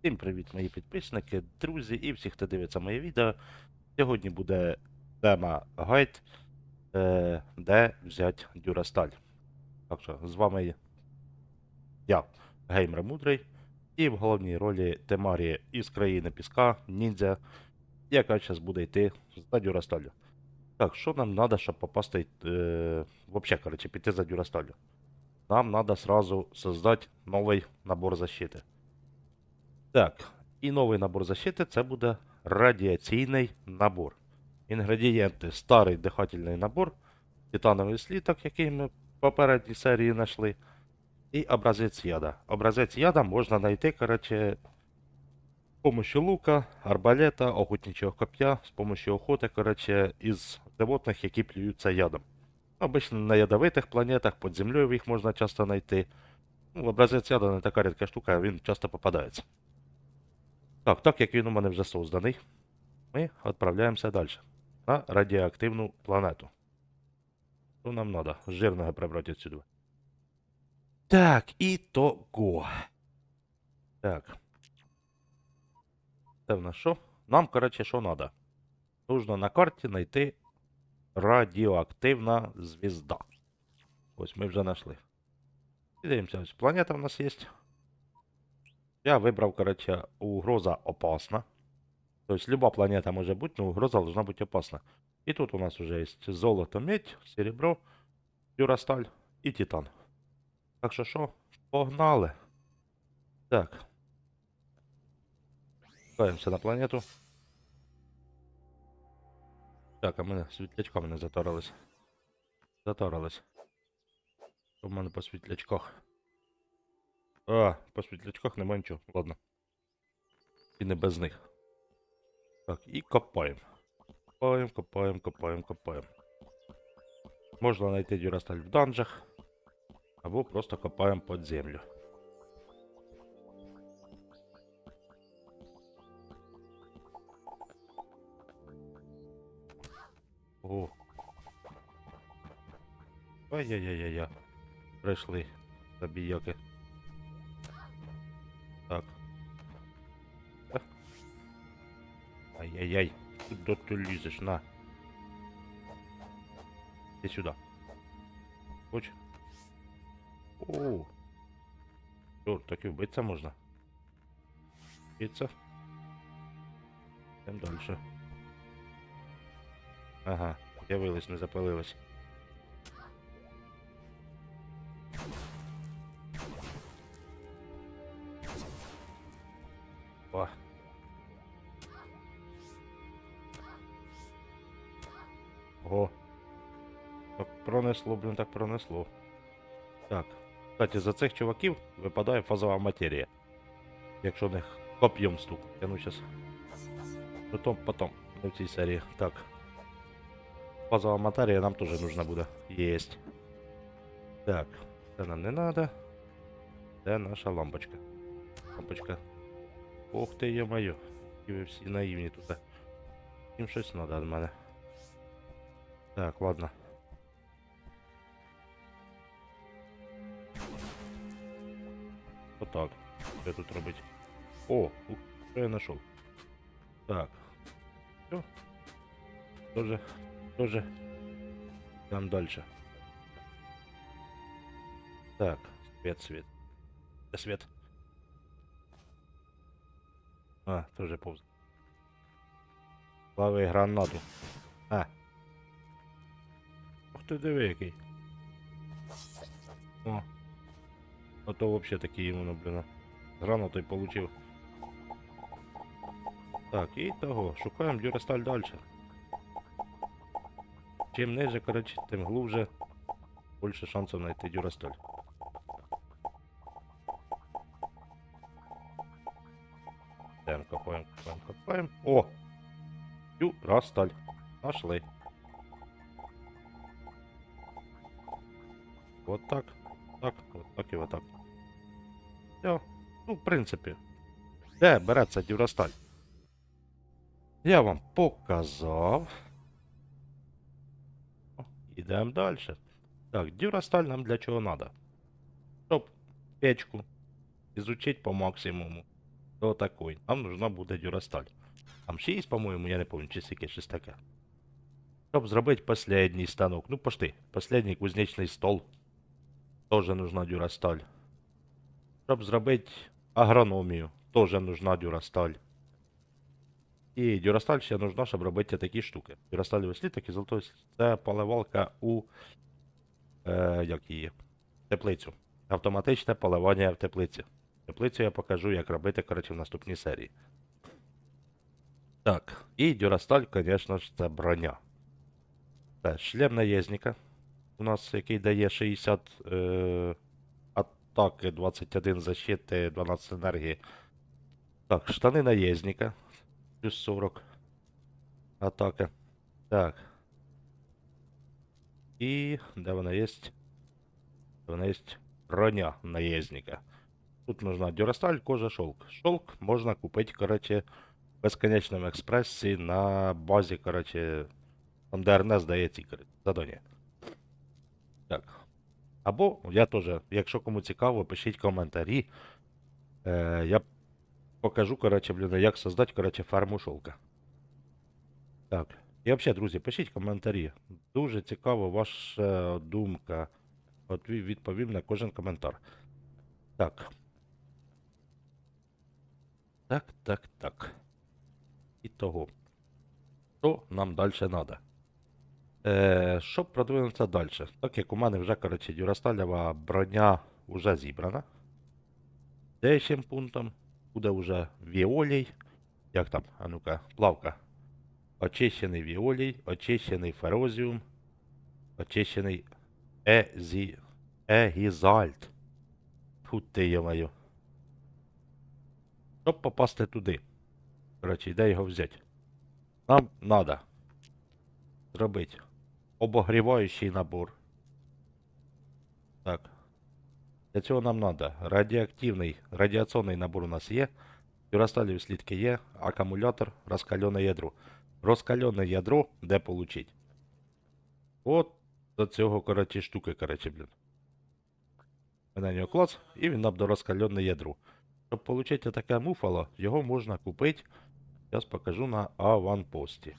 Всім привіт, мої підписники, друзі і всі, хто дивиться моє відео. Сьогодні буде тема гайд, е, де взяти Дюрасталь. Так що з вами я, Геймер Мудрий, і в головній ролі Темарі із країни Піска, ніндзя, яка зараз буде йти за Дюрасталю. Так, що нам треба, щоб попасти, е, вообще, короче, піти за Дюрасталю? Нам треба сразу создати новий набор защити. Так, і новий набор защити це буде радіаційний набор. Інгредієнти старий дихательний набор, титановий сліток, який ми в попередній серії знайшли, і образець яда. Образець яда можна знайти, коротше, з помощью лука, арбалета, охотничого коп'я, з помощью охоти, коротше, із животних, які плюються ядом. Обично на ядовитих планетах, під землею їх можна часто знайти. Ну, образець яда не така рідка штука, він часто попадається. Так, так як він у мене вже созданий, ми відправляємося далі. На радіоактивну планету. Що нам треба? Жирного прибрати відсюди. Так, і того. Так. Це в нас що? Нам, коротше, що треба? Нужно на карті знайти радіоактивна звізда. Ось ми вже знайшли. Дивимося, ось планета в нас є. Я выбрал, короче, угроза опасна. То есть любая планета может быть, но угроза должна быть опасна. И тут у нас уже есть золото, медь, серебро, дюрасталь и титан. Так що що, погнали. Так. Спускаємося на планету. Так, а мене світлячками не заторились. Заторились. Що в мене по світлячках? А, по світлячках немає нічого. Ладно. І не без них. Так, і копаємо. Копаємо, копаємо, копаємо, копаємо. Можна знайти дюрасталь в данжах. Або просто копаємо під землю. О. Ай-яй-яй-яй-яй. Прийшли забіяки. Ай-яй-яй. Куда ты лезешь, на? Иди сюда. Хочешь? О. Черт, так и убиться можно. Убиться. Идем дальше. Ага, з'явились, не запалились. пронесло, блін, так пронесло. Так. Кстати, за цих чуваків випадає фазова матерія. Якщо в них коп'єм стук. Я ну щас. Потом, потом. Не в цій серії. Так. Фазова матерія нам теж нужна буде. Єсть. Так. Це нам не надо. Це наша лампочка. Лампочка Ох ти, йо-моє. І ви всі наївні тут. Їм щось треба від мене. Так, ладно. Отак. Що тут робить? О, що я знайшов. Так. Все. Тоже, тоже. Там дальше. Так, свет, свет. Де свет. А, тоже повз. Лови гранату. А. Ух ти диви який. О. А то вообще такий йому блін. Гранатою получив. Так, і того. Шукаємо дюрасталь далі. Чим ниже, коротше, тим глубже. Більше шансів знайти дюрасталь. Копаем, копаем, копаем, копаем. О! Раз. Нашли. Вот так. Так, вот так і вот так. Все. Ну, в принципі. Де береться дюрасталь? Я вам показав. О, Ідемо далі. Так, дюрасталь нам для чого треба? Щоб печку изучить по максимуму. то такой. Нам нужна буде дюрасталь. Там 6, по-моєму, я не пам'ятаю, чи скільки, щось таке. Щоб зробити последній станок. Ну, пошти. Последній кузнечний стол. Тоже нужна дюрасталь. Щоб зробити агрономію. Тоже нужна дюрасталь. І дюрасталь ще нужна, щоб робити такі штуки. Дюрасталь слід і золотой слід. Це поливалка у. Е, як її? Теплицю. Автоматичне поливання в теплиці. Теплицю я покажу, як робити, коротше, в наступній серії. Так, і дюрасталь, звісно ж, це броня. Це шлем наєзника. У нас який дає 60 е, атаки, 21 защити, 12 енергії. Так, штани наєзника. Плюс 40 атаки. Так. І де вона є? Де вона є? Броня наездника. Тут нужна дюрасталь, кожа, шелк. Шелк можна купити, короче, в безконечному експресі на базі, короче, там де РНС дає задання. Так. Або я теж, якщо кому цікаво, пишіть коментарі. Е, я покажу, короче, блін, як создати, короче, ферму шелка. Так. І взагалі, друзі, пишіть коментарі. Дуже цікава ваша думка. От відповім на кожен коментар. Так. Так, так, так. І того. Що нам далі треба? Е, щоб продвинутися далі. Так як у мене вже, коротше, дюрасталєва броня вже зібрана. Деяким пунктом буде вже віолій. Як там? А ну-ка, плавка. Очищений віолій, очищений ферозіум, очищений Езі... Егізальт. Фу ти йомаю. Щоб попасти туди. Коротше, де його взяти? Нам надо зробити обогріваючий набор. Так. Для цього нам надо радіоактивний, радіаційний набор у нас є. Дюрасталів слідки є, акумулятор, розкалене ядро. Розкалене ядро де получить? От до цього, коротше, штуки, коротше, блін. Ми на нього клац, і він нам до розкалене ядро. Щоб отримати таке муфало, його можна купити. Зараз покажу на аванпості.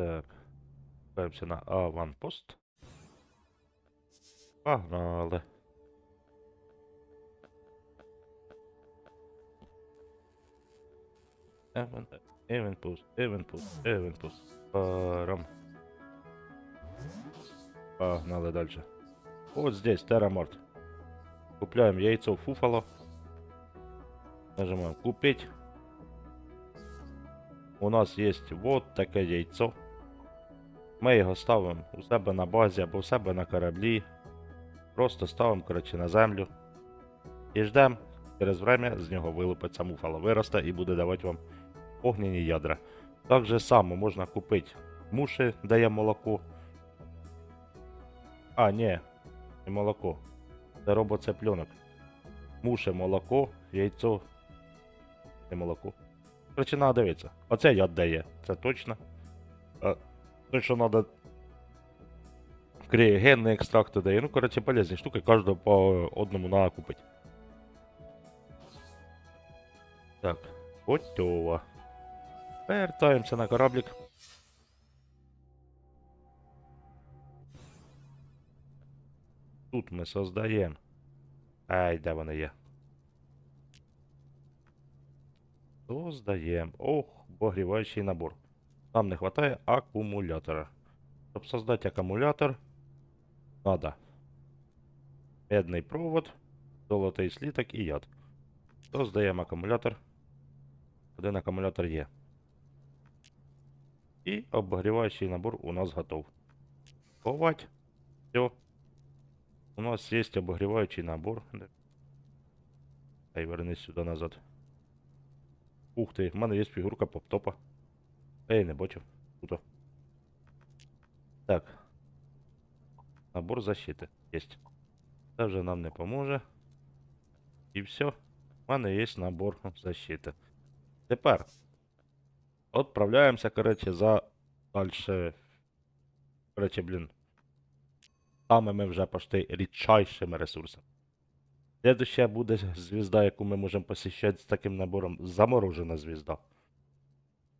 Так. Ставимося на аванпост. Погнали. Евен, Евенпост, Евенпост, Евенпост. Парам. Погнали дальше. Вот здесь Терраморт. Купляем яйцо фуфало. Нажимаем купить. У нас есть вот таке яйцо. Ми його ставимо у себе на базі або у себе на кораблі. Просто ставимо, коротше, на землю. І ждемо, через время з нього вилупиться муфало, виросте і буде давати вам огняні ядра. Так же само можна купити муші, дає молоко. А, ні, не молоко. Це робоцепленок. Муше молоко, яйцо. Не молоко. Короче, надо дивитися. Оце яд дає, це точно. А, то, що надо криогенний екстракт дає. Ну, короче, полезні штуки, кожного по одному надо купити. Так, готово. Вертаємося на кораблик. Тут ми создаємо. Ай, де вони є? Создаємо. Ох, обогріваючий набор. Нам не вистачає акумулятора. Щоб создати акумулятор, надо медний провод, золотий сліток і яд. Создаємо акумулятор. Один акумулятор є. І обогріваючий набор у нас готов. Ховать. Все. У нас есть обогревающий набор. Ай, вернись сюди назад. Ух ти, в мене є фігурка поп-топа. Ей, не бачив. Круто. Так. Набор защиты. Есть. Це вже нам не поможе. І все. У мене є набор защити. Тепер. Отправляємося, коротше, за дальше коротше, блін, самими вже почти рідчайшими ресурсами. Следующая буде звізда, яку ми можемо посіщати з таким набором заморожена звізда.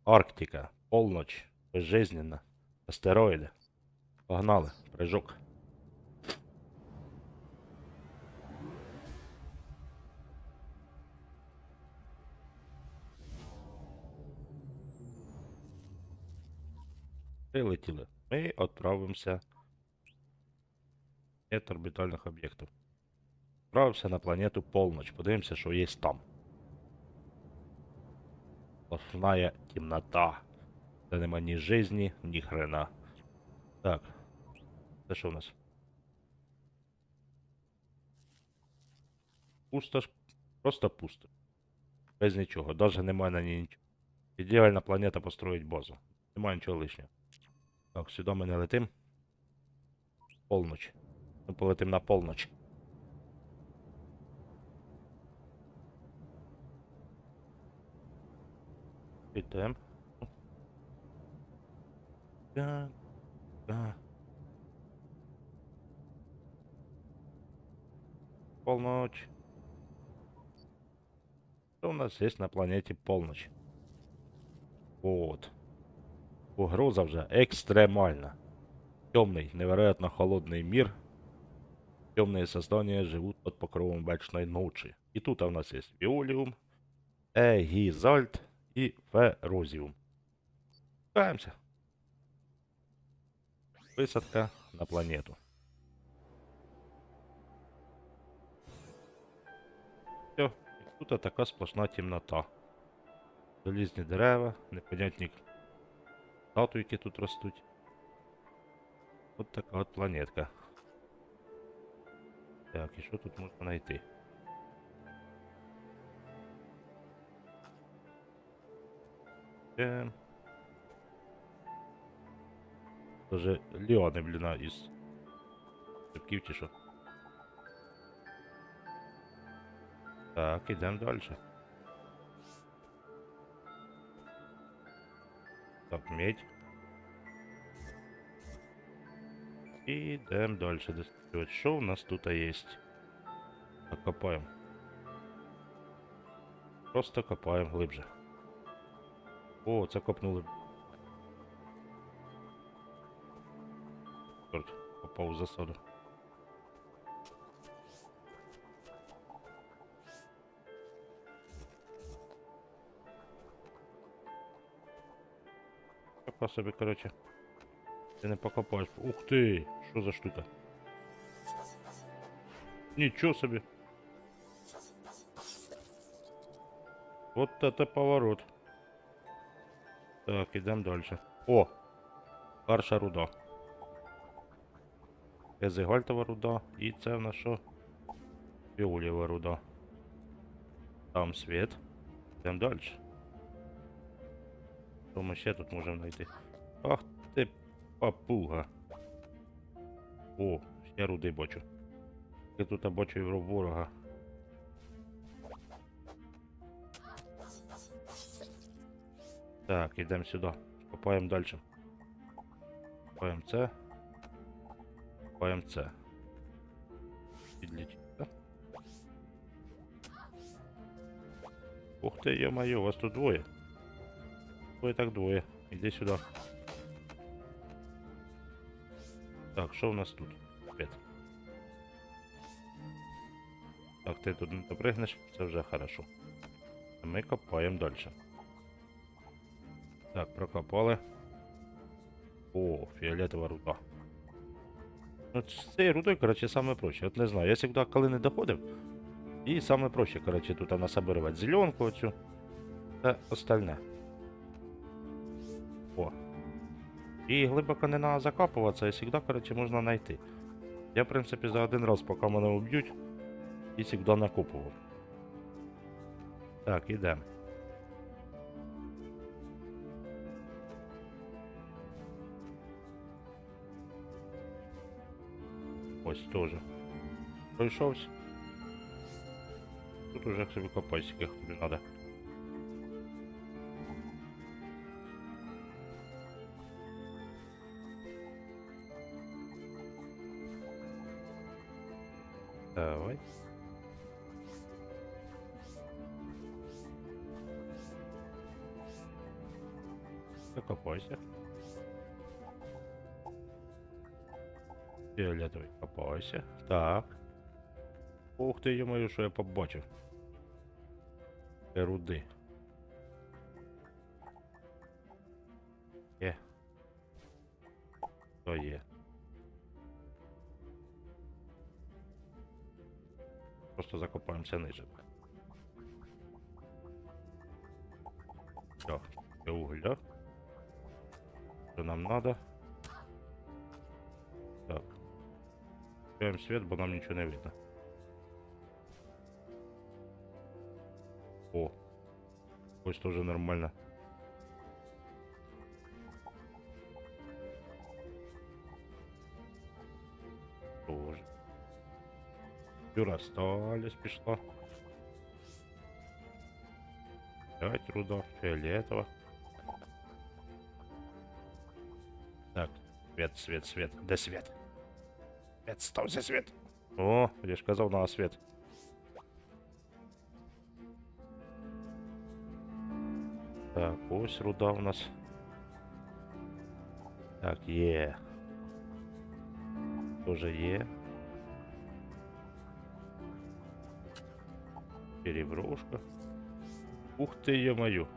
Арктика, полночь, безжизненно, астероїди. Погнали, прыжок. Прилетіли. Ми відправимося від орбітальних об'єктів. Відправимося на планету Полночь. Подивимося, що є там. Сплошная темнота. Де нема ні жизни, ні хрена. Так. Це що у нас? Пусто. Просто пусто. Без нічого. Даже немає на ній нічого. Ідеальна планета построїть базу. Немає нічого лишнього. Так, сюди ми не летим. Полноч. Ми полетим на полноч. Ідем. Так. Так. Полночь. Что у нас есть на планете полночь? Вот. Угроза вже екстремальна. Темный, невероятно холодный мир. Темные создания живут под покровом вечной ночи. И тут у нас есть Виолиум, Эгизальт и Ферозиум. Спускаемся. Висадка на планету. Все, і тут така сплошна темнота. Залізні дерева, непонятні статуйки тут ростуть. От така от планетка. Так, і що тут можна знайти? Е... Даже ліани, бліна, із шипків чи що. Так, ідемо далі. Так, медь. І йдемо далі досліджувати. Що у нас тут є? Так, копаємо. Просто копаємо глибже. О, це копнули. Чорт, попав у засаду. Копа собі, короче. Ти не покопаєш. Ух ти! Що за штука? Нічого собі. Вот это поворот. Так, ідемо далі. О! Перша руда. Езигальтова руда. І це в нас що? Фіолєва руда. Там світ. Йдемо далі. Що ми ще тут можемо знайти? Ах ти папуга. О, ще руди бачу. Я тут бачу євро ворога. Так, йдемо сюди. Копаємо далі. Копаємо це. Копаємо це. Підліть. Ух ти, ё-моё, вас тут двоє. Двоє так двоє. Іди сюди. Так, що у нас тут? Опять. Так, ти тут не допригнеш, це вже хорошо. Ми копаємо далі. Так, прокопали. О, фіолетова руда. Ну, з цією рудою, коротше, саме проще. От не знаю, я завжди коли не доходив. І саме проще, коротше, тут насобирувати зеленку оцю. Та остальне. О. І глибоко не треба закапуватися, і завжди, коротше, можна знайти. Я, в принципі, за один раз, поки мене уб'ють, і завжди накопував. Так, ідемо. Ось тоже. Пришелся. Тут уже к собі копайся, як тобі треба. Давай. Закопайся. Фіолетовий, копайся. Так. Ух ти, йомаю, що я побачив. Руди. Є. То є. Просто закопаємося ниже. Все, це угля. Що нам надо. Так. Включаємо світ, бо нам нічого не видно. О. Ось тоже нормально. Тоже. Юра, стались пішла. Пять руда, фиолетово. Так, свет, свет, свет. Де свет? Свет, стався свет. О, я ж казав на свет. Так, ось руда у нас. Так, є. Тоже є. Переброшка. Ух ты, ё-моё.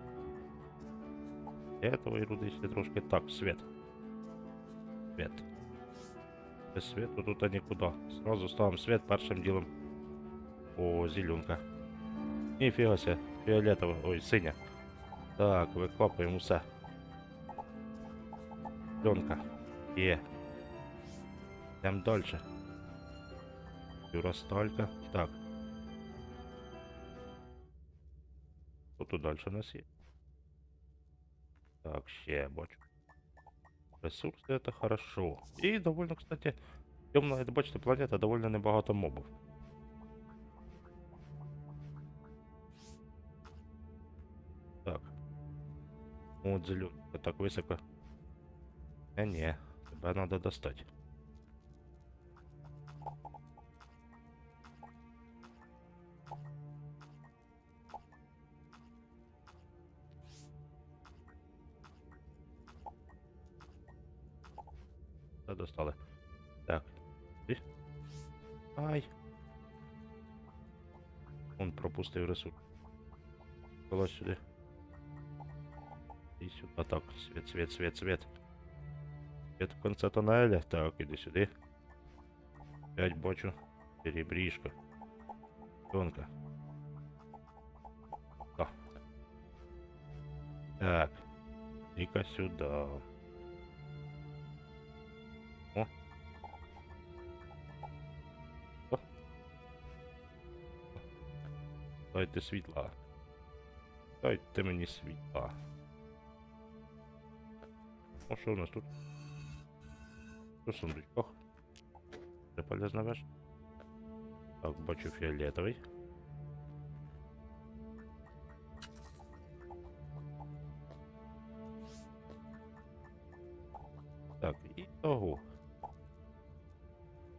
Этого и руды ще трошки. Так, свет. Свет. Без свету тут а никуда. Сразу ставим свет першим ділом. О, зеленка. Ніфіга себе. Фіолетова. Ой, синя. Так, викопуємо все. Зеленка. Є. Йдемо далі. Юрасталька. Так. Що тут далі у нас є? Так, ще бачу. Ресурси это хорошо. І довольно, кстати, темна, бачите, планета довольно небагато мобів. Так. От зеленка так високо. Е, ні, тебе надо достать. Он пропустив ресурс. Вилазь сюди. І сюди. А так, світ, світ, світ, світ. Світ в конце тоннеля. Так, іди сюди. П'ять бачу. Перебріжка. Тонка. Так. Так. Іка сюди. Дайте світла. Дайте мені світла. О, що у нас тут? Що в сундучках? Це полезна вещь. Так, бачу фіолетовий. Так, і того.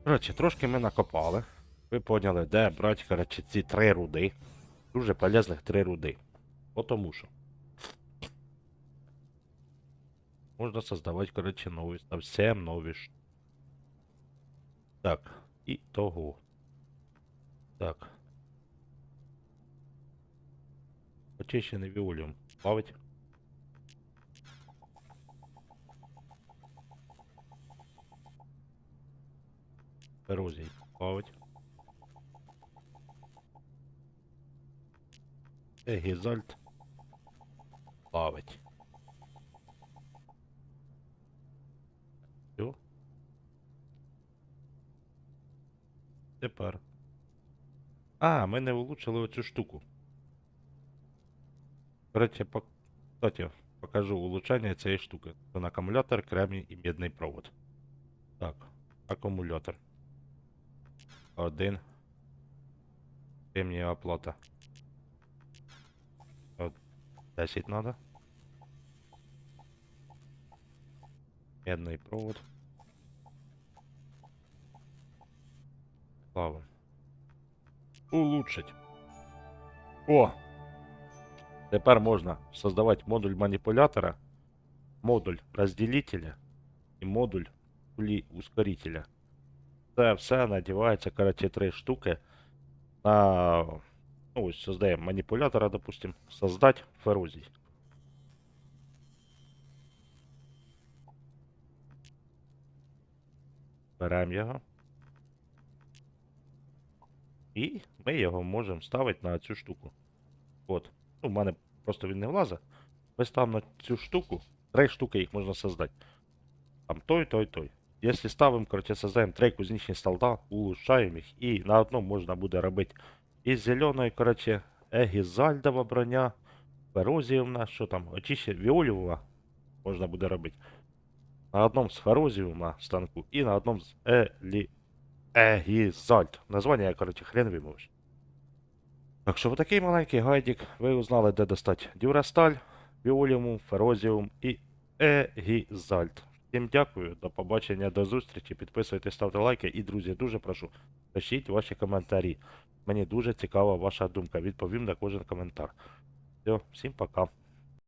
Коротше, трошки ми накопали. Ви поняли, де брати, коротше, ці три руди. Дуже полезних три руди. Потому що. Можна создавати, коротше, нові, совсем нові ш- Так, і того. Так. Очищений віоліум. Плавить. Ерозій. Плавить. Егізальт. Плавить. Все. Тепер. А, ми не влучили оцю штуку. Короче, по... кстати, покажу улучшення цієї штуки. Це акумулятор, кремній і мідний провод. Так, акумулятор. Один. Кремнієва плата. От 10 надо. Медний провод. Плавим. улучшить. О! Тепер можна создавати модуль маніпулятора, модуль розділителя і модуль пулі ускорителя. Це все надівається, коротше, три штуки на. Ну, ось создаємо маніпулятора, допустим, создать ферозій. Беремо його. І ми його можемо ставити на цю штуку. От. Ну, в мене просто він не влазить. Ми ставимо на цю штуку. Три штуки їх можна создати. Там той, той, той. Якщо ставимо, короче, создаємо три кузнечні столда, улучшаємо їх, і на одному можна буде робити із зеленої, короче, егізальдова броня, ферозіумна, що там, очище, віолівова можна буде робити. На одному з ферозіума станку і на одному з елі... егізальд. Названня я, короче, хрен вимовиш. Так що такий маленький гайдик, ви узнали, де достати Дюрасталь, Віоліум, Ферозіум і Егізальд. Всім дякую, до побачення, до зустрічі. Підписуйтесь, ставте лайки і, друзі, дуже прошу, пишіть ваші коментарі. Мені дуже цікава ваша думка. Відповім на кожен коментар. Все, всім пока.